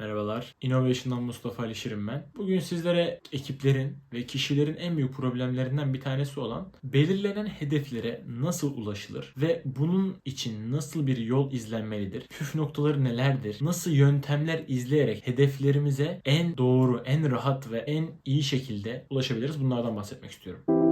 Merhabalar. Innovation'dan Mustafa Ali ben. Bugün sizlere ekiplerin ve kişilerin en büyük problemlerinden bir tanesi olan belirlenen hedeflere nasıl ulaşılır ve bunun için nasıl bir yol izlenmelidir? Püf noktaları nelerdir? Nasıl yöntemler izleyerek hedeflerimize en doğru, en rahat ve en iyi şekilde ulaşabiliriz? Bunlardan bahsetmek istiyorum.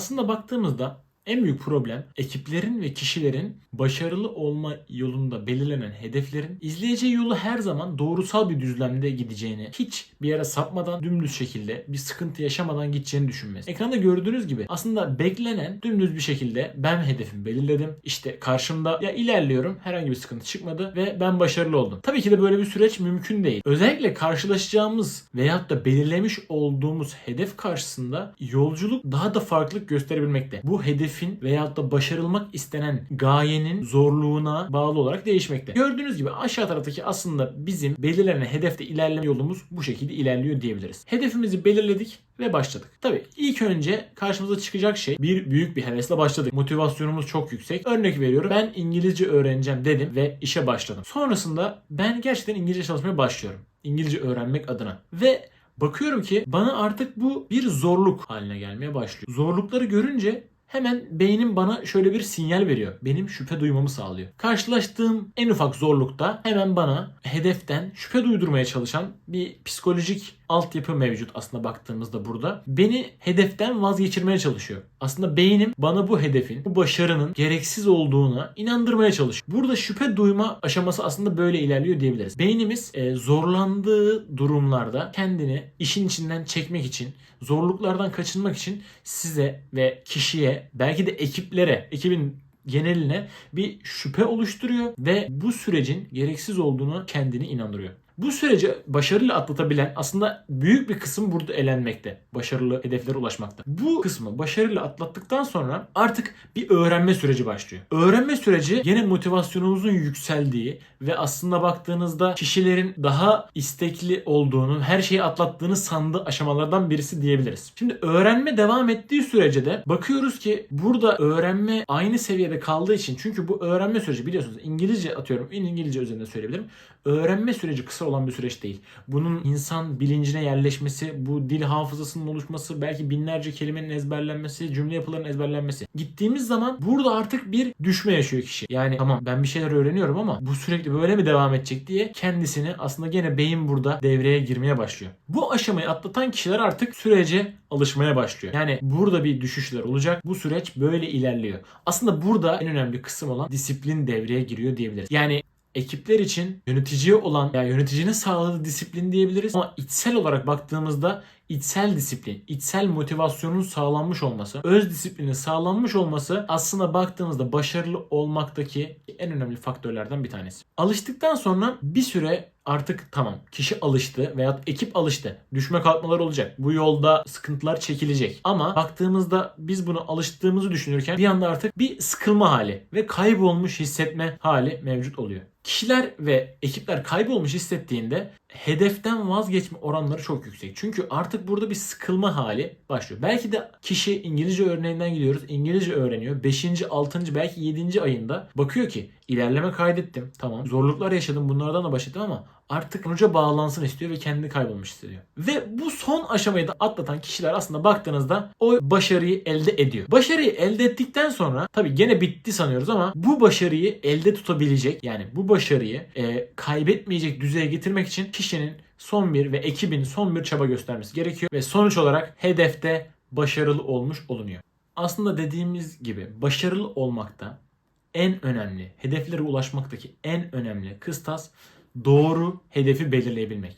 Aslında baktığımızda en büyük problem ekiplerin ve kişilerin başarılı olma yolunda belirlenen hedeflerin izleyeceği yolu her zaman doğrusal bir düzlemde gideceğini, hiç bir yere sapmadan dümdüz şekilde bir sıkıntı yaşamadan gideceğini düşünmesi. Ekranda gördüğünüz gibi aslında beklenen dümdüz bir şekilde ben hedefimi belirledim. İşte karşımda ya ilerliyorum herhangi bir sıkıntı çıkmadı ve ben başarılı oldum. Tabii ki de böyle bir süreç mümkün değil. Özellikle karşılaşacağımız veyahut da belirlemiş olduğumuz hedef karşısında yolculuk daha da farklılık gösterebilmekte. Bu hedefin veyahut da başarılmak istenen gayenin zorluğuna bağlı olarak değişmekte. Gördüğünüz gibi aşağı taraftaki aslında bizim belirlenen hedefte ilerleme yolumuz bu şekilde ilerliyor diyebiliriz. Hedefimizi belirledik ve başladık. Tabii ilk önce karşımıza çıkacak şey bir büyük bir hevesle başladık. Motivasyonumuz çok yüksek. Örnek veriyorum ben İngilizce öğreneceğim dedim ve işe başladım. Sonrasında ben gerçekten İngilizce çalışmaya başlıyorum. İngilizce öğrenmek adına. Ve bakıyorum ki bana artık bu bir zorluk haline gelmeye başlıyor. Zorlukları görünce hemen beynim bana şöyle bir sinyal veriyor. Benim şüphe duymamı sağlıyor. Karşılaştığım en ufak zorlukta hemen bana hedeften şüphe duydurmaya çalışan bir psikolojik altyapı mevcut aslında baktığımızda burada. Beni hedeften vazgeçirmeye çalışıyor. Aslında beynim bana bu hedefin, bu başarının gereksiz olduğuna inandırmaya çalışıyor. Burada şüphe duyma aşaması aslında böyle ilerliyor diyebiliriz. Beynimiz e, zorlandığı durumlarda kendini işin içinden çekmek için, zorluklardan kaçınmak için size ve kişiye, belki de ekiplere, ekibin geneline bir şüphe oluşturuyor ve bu sürecin gereksiz olduğunu kendini inandırıyor. Bu süreci başarıyla atlatabilen aslında büyük bir kısım burada elenmekte. Başarılı hedeflere ulaşmakta. Bu kısmı başarıyla atlattıktan sonra artık bir öğrenme süreci başlıyor. Öğrenme süreci yine motivasyonumuzun yükseldiği ve aslında baktığınızda kişilerin daha istekli olduğunu, her şeyi atlattığını sandığı aşamalardan birisi diyebiliriz. Şimdi öğrenme devam ettiği sürece de bakıyoruz ki burada öğrenme aynı seviyede kaldığı için çünkü bu öğrenme süreci biliyorsunuz İngilizce atıyorum İngilizce üzerinde söyleyebilirim. Öğrenme süreci kısa olan bir süreç değil. Bunun insan bilincine yerleşmesi, bu dil hafızasının oluşması, belki binlerce kelimenin ezberlenmesi, cümle yapılarının ezberlenmesi. Gittiğimiz zaman burada artık bir düşme yaşıyor kişi. Yani tamam ben bir şeyler öğreniyorum ama bu sürekli böyle mi devam edecek diye kendisini aslında gene beyin burada devreye girmeye başlıyor. Bu aşamayı atlatan kişiler artık sürece alışmaya başlıyor. Yani burada bir düşüşler olacak. Bu süreç böyle ilerliyor. Aslında burada en önemli kısım olan disiplin devreye giriyor diyebiliriz. Yani ekipler için yöneticiye olan yani yöneticinin sağladığı disiplin diyebiliriz. Ama içsel olarak baktığımızda içsel disiplin, içsel motivasyonun sağlanmış olması, öz disiplinin sağlanmış olması aslında baktığımızda başarılı olmaktaki en önemli faktörlerden bir tanesi. Alıştıktan sonra bir süre artık tamam kişi alıştı veya ekip alıştı. Düşme kalkmalar olacak. Bu yolda sıkıntılar çekilecek. Ama baktığımızda biz bunu alıştığımızı düşünürken bir anda artık bir sıkılma hali ve kaybolmuş hissetme hali mevcut oluyor. Kişiler ve ekipler kaybolmuş hissettiğinde hedeften vazgeçme oranları çok yüksek. Çünkü artık burada bir sıkılma hali başlıyor. Belki de kişi İngilizce örneğinden gidiyoruz. İngilizce öğreniyor. 5. 6. belki 7. ayında bakıyor ki ilerleme kaydettim. Tamam. Zorluklar yaşadım. Bunlardan da başladım ama artık sonuca bağlansın istiyor ve kendini kaybolmuş hissediyor. Ve bu son aşamayı da atlatan kişiler aslında baktığınızda o başarıyı elde ediyor. Başarıyı elde ettikten sonra tabii gene bitti sanıyoruz ama bu başarıyı elde tutabilecek yani bu başarıyı e, kaybetmeyecek düzeye getirmek için kişinin son bir ve ekibin son bir çaba göstermesi gerekiyor ve sonuç olarak hedefte başarılı olmuş olunuyor. Aslında dediğimiz gibi başarılı olmakta en önemli, hedeflere ulaşmaktaki en önemli kıstas doğru hedefi belirleyebilmek.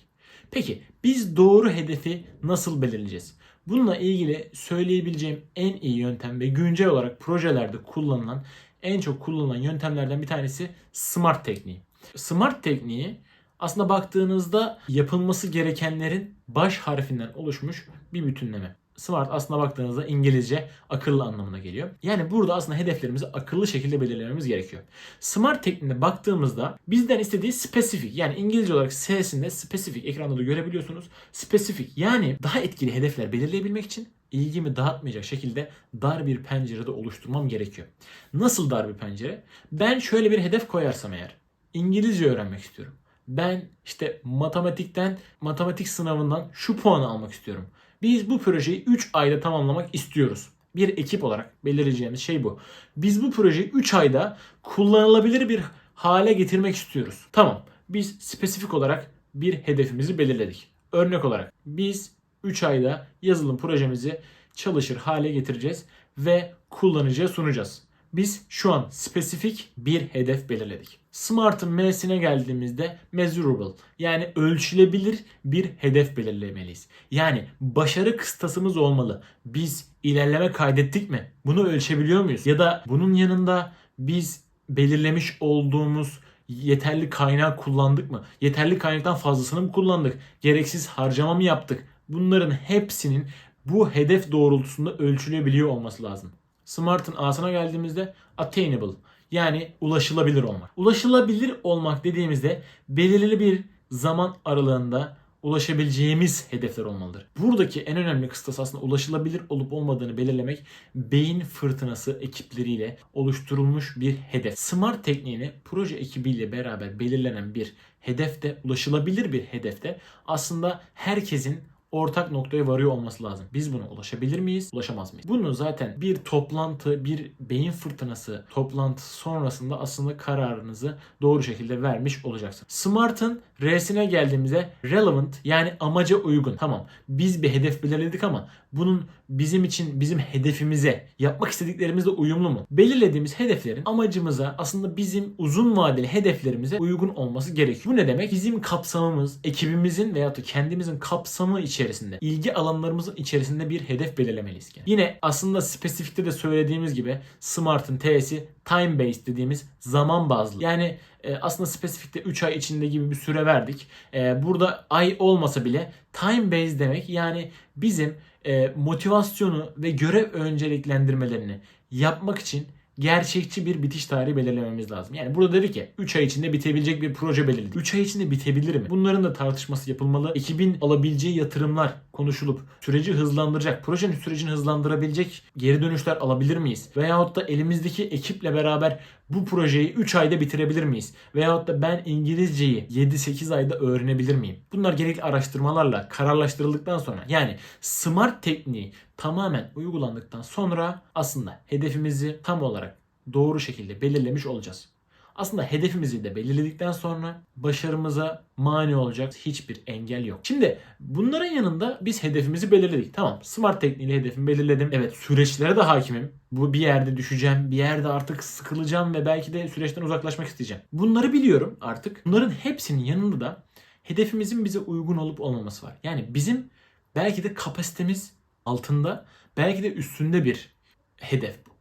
Peki biz doğru hedefi nasıl belirleyeceğiz? Bununla ilgili söyleyebileceğim en iyi yöntem ve güncel olarak projelerde kullanılan en çok kullanılan yöntemlerden bir tanesi SMART tekniği. SMART tekniği aslında baktığınızda yapılması gerekenlerin baş harfinden oluşmuş bir bütünleme. Smart aslında baktığınızda İngilizce akıllı anlamına geliyor. Yani burada aslında hedeflerimizi akıllı şekilde belirlememiz gerekiyor. Smart tekniğine baktığımızda bizden istediği spesifik yani İngilizce olarak S'sinde spesifik ekranda da görebiliyorsunuz. Spesifik yani daha etkili hedefler belirleyebilmek için ilgimi dağıtmayacak şekilde dar bir pencerede oluşturmam gerekiyor. Nasıl dar bir pencere? Ben şöyle bir hedef koyarsam eğer İngilizce öğrenmek istiyorum. Ben işte matematikten, matematik sınavından şu puanı almak istiyorum. Biz bu projeyi 3 ayda tamamlamak istiyoruz. Bir ekip olarak belirleyeceğimiz şey bu. Biz bu projeyi 3 ayda kullanılabilir bir hale getirmek istiyoruz. Tamam. Biz spesifik olarak bir hedefimizi belirledik. Örnek olarak biz 3 ayda yazılım projemizi çalışır hale getireceğiz ve kullanıcıya sunacağız. Biz şu an spesifik bir hedef belirledik. Smart'ın M'sine geldiğimizde measurable yani ölçülebilir bir hedef belirlemeliyiz. Yani başarı kıstasımız olmalı. Biz ilerleme kaydettik mi? Bunu ölçebiliyor muyuz? Ya da bunun yanında biz belirlemiş olduğumuz yeterli kaynağı kullandık mı? Yeterli kaynaktan fazlasını mı kullandık? Gereksiz harcama mı yaptık? Bunların hepsinin bu hedef doğrultusunda ölçülebiliyor olması lazım. Smart'ın A'sına geldiğimizde attainable yani ulaşılabilir olmak. Ulaşılabilir olmak dediğimizde belirli bir zaman aralığında ulaşabileceğimiz hedefler olmalıdır. Buradaki en önemli kıstas aslında ulaşılabilir olup olmadığını belirlemek beyin fırtınası ekipleriyle oluşturulmuş bir hedef. Smart tekniğini proje ekibiyle beraber belirlenen bir hedefte, ulaşılabilir bir hedefte aslında herkesin ortak noktaya varıyor olması lazım. Biz buna ulaşabilir miyiz? Ulaşamaz mıyız? Bunu zaten bir toplantı, bir beyin fırtınası toplantısı sonrasında aslında kararınızı doğru şekilde vermiş olacaksınız. Smart'ın R'sine geldiğimizde relevant yani amaca uygun. Tamam biz bir hedef belirledik ama bunun bizim için bizim hedefimize yapmak istediklerimizle uyumlu mu? Belirlediğimiz hedeflerin amacımıza aslında bizim uzun vadeli hedeflerimize uygun olması gerekiyor. Bu ne demek? Bizim kapsamımız, ekibimizin veyahut da kendimizin kapsamı içerisinde, ilgi alanlarımızın içerisinde bir hedef belirlemeliyiz. Yani. Yine aslında spesifikte de söylediğimiz gibi Smart'ın T'si time based dediğimiz zaman bazlı. Yani e, aslında spesifikte 3 ay içinde gibi bir süre verdik. E, burada ay olmasa bile time based demek yani bizim e, motivasyonu ve görev önceliklendirmelerini yapmak için gerçekçi bir bitiş tarihi belirlememiz lazım. Yani burada dedi ki 3 ay içinde bitebilecek bir proje belirledik. 3 ay içinde bitebilir mi? Bunların da tartışması yapılmalı. Ekibin alabileceği yatırımlar konuşulup süreci hızlandıracak, projenin sürecini hızlandırabilecek geri dönüşler alabilir miyiz? Veyahut da elimizdeki ekiple beraber bu projeyi 3 ayda bitirebilir miyiz? Veyahut da ben İngilizceyi 7-8 ayda öğrenebilir miyim? Bunlar gerekli araştırmalarla kararlaştırıldıktan sonra yani smart tekniği tamamen uygulandıktan sonra aslında hedefimizi tam olarak doğru şekilde belirlemiş olacağız. Aslında hedefimizi de belirledikten sonra başarımıza mani olacak hiçbir engel yok. Şimdi bunların yanında biz hedefimizi belirledik. Tamam smart tekniğiyle hedefimi belirledim. Evet süreçlere de hakimim. Bu bir yerde düşeceğim, bir yerde artık sıkılacağım ve belki de süreçten uzaklaşmak isteyeceğim. Bunları biliyorum artık. Bunların hepsinin yanında da hedefimizin bize uygun olup olmaması var. Yani bizim belki de kapasitemiz altında, belki de üstünde bir hedef bu.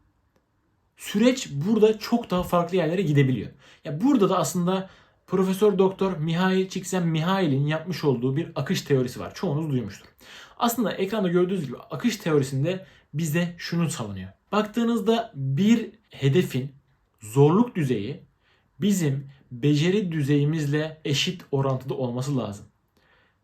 Süreç burada çok daha farklı yerlere gidebiliyor. Ya burada da aslında Profesör Doktor Mihail Csikszentmihalyi'nin yapmış olduğu bir akış teorisi var. Çoğunuz duymuştur. Aslında ekranda gördüğünüz gibi akış teorisinde bize şunu savunuyor. Baktığınızda bir hedefin zorluk düzeyi bizim beceri düzeyimizle eşit orantıda olması lazım.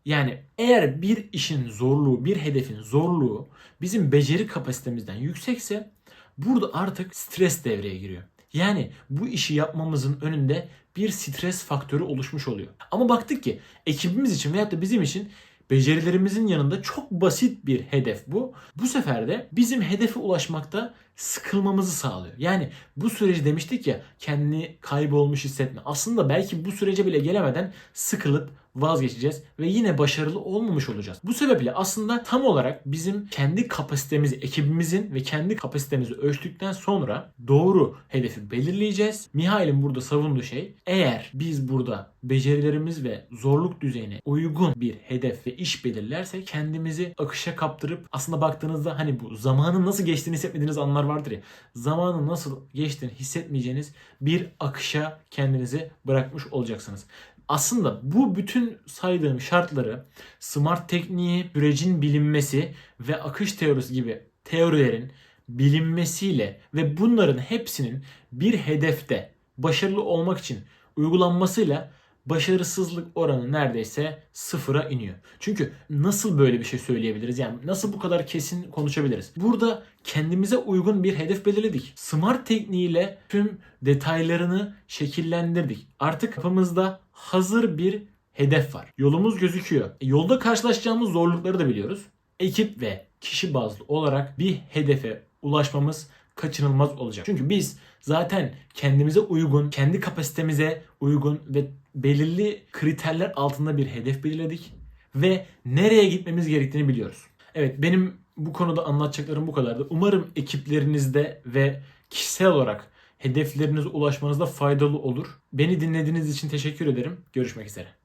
Yani eğer bir işin zorluğu, bir hedefin zorluğu bizim beceri kapasitemizden yüksekse burada artık stres devreye giriyor. Yani bu işi yapmamızın önünde bir stres faktörü oluşmuş oluyor. Ama baktık ki ekibimiz için veyahut da bizim için becerilerimizin yanında çok basit bir hedef bu. Bu sefer de bizim hedefe ulaşmakta sıkılmamızı sağlıyor. Yani bu süreci demiştik ya kendini kaybolmuş hissetme. Aslında belki bu sürece bile gelemeden sıkılıp vazgeçeceğiz ve yine başarılı olmamış olacağız. Bu sebeple aslında tam olarak bizim kendi kapasitemizi, ekibimizin ve kendi kapasitemizi ölçtükten sonra doğru hedefi belirleyeceğiz. Mihail'in burada savunduğu şey eğer biz burada becerilerimiz ve zorluk düzeyine uygun bir hedef ve iş belirlersek kendimizi akışa kaptırıp aslında baktığınızda hani bu zamanın nasıl geçtiğini hissetmediğiniz anlar vardır ya. Zamanın nasıl geçtiğini hissetmeyeceğiniz bir akışa kendinizi bırakmış olacaksınız aslında bu bütün saydığım şartları smart tekniği, sürecin bilinmesi ve akış teorisi gibi teorilerin bilinmesiyle ve bunların hepsinin bir hedefte başarılı olmak için uygulanmasıyla başarısızlık oranı neredeyse sıfıra iniyor. Çünkü nasıl böyle bir şey söyleyebiliriz? Yani nasıl bu kadar kesin konuşabiliriz? Burada kendimize uygun bir hedef belirledik. Smart tekniğiyle tüm detaylarını şekillendirdik. Artık kafamızda hazır bir hedef var. Yolumuz gözüküyor. E, yolda karşılaşacağımız zorlukları da biliyoruz. Ekip ve kişi bazlı olarak bir hedefe ulaşmamız kaçınılmaz olacak. Çünkü biz zaten kendimize uygun, kendi kapasitemize uygun ve belirli kriterler altında bir hedef belirledik ve nereye gitmemiz gerektiğini biliyoruz. Evet benim bu konuda anlatacaklarım bu kadardı. Umarım ekiplerinizde ve kişisel olarak hedeflerinize ulaşmanızda faydalı olur. Beni dinlediğiniz için teşekkür ederim. Görüşmek üzere.